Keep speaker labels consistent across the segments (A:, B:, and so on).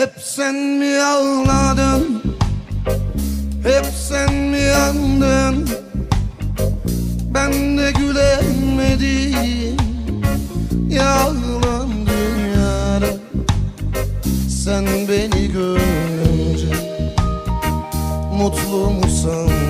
A: Hep sen mi ağladın? Hep sen mi yandın? Ben de gülemedim Yalan dünyada Sen beni görünce Mutlu mu sandın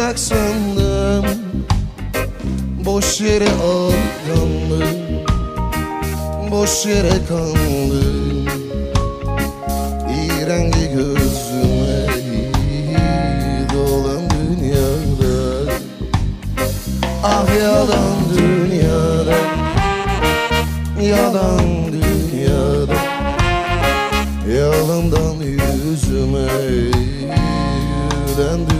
A: Olacak sandım. Boş yere aldandım Boş yere kandım İğrengi gözüme Dolan dünyada. Ah yalan dünyada. Yalan dünyada. Yalandan yüzüme dünyada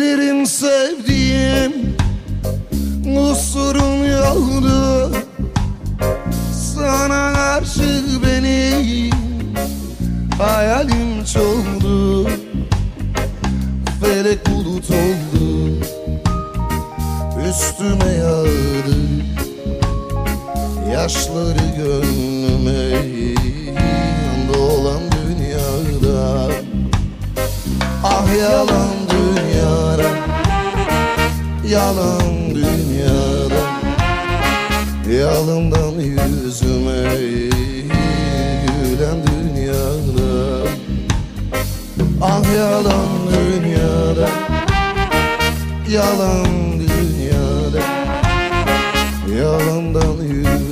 A: Bilirim sevdiğim Kusurun yoktu Sana karşı benim Hayalim çoktu Felek bulut oldu. Üstüme yağdı. Yaşları gönlüme Dolan dünyada. Ah yalan yalan dünyada Yalından yüzüme gülen dünyada. Ah yalan dünyada Yalan dünyada Yalandan yüzüme